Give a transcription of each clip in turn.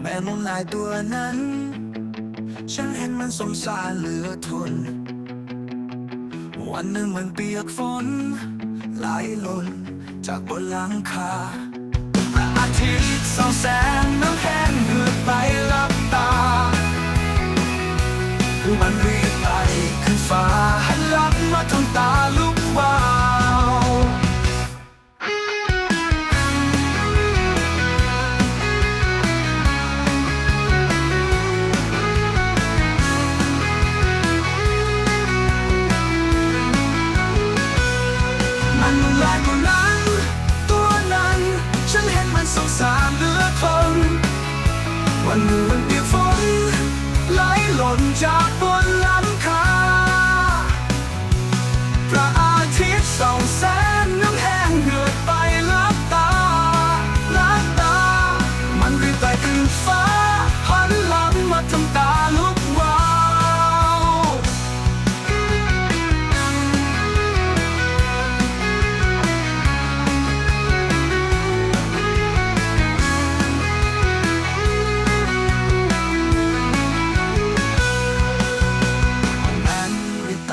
แม่มดลายตัวนั้น ฉันเห็นมันสงสารเหลือทน วันหนึ่งมันเปียกฝนไหลหล่นจากบนหลังคาพระอาทิตย์ส่องแสงน้ำแข็งเหือดไปลับตามันรี วั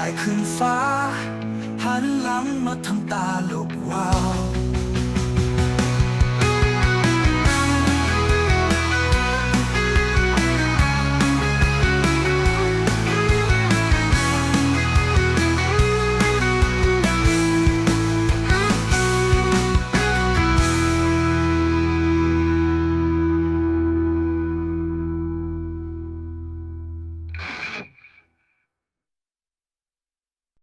ายขึ้นฟ้า หันหลังมาทำตาลุกวาว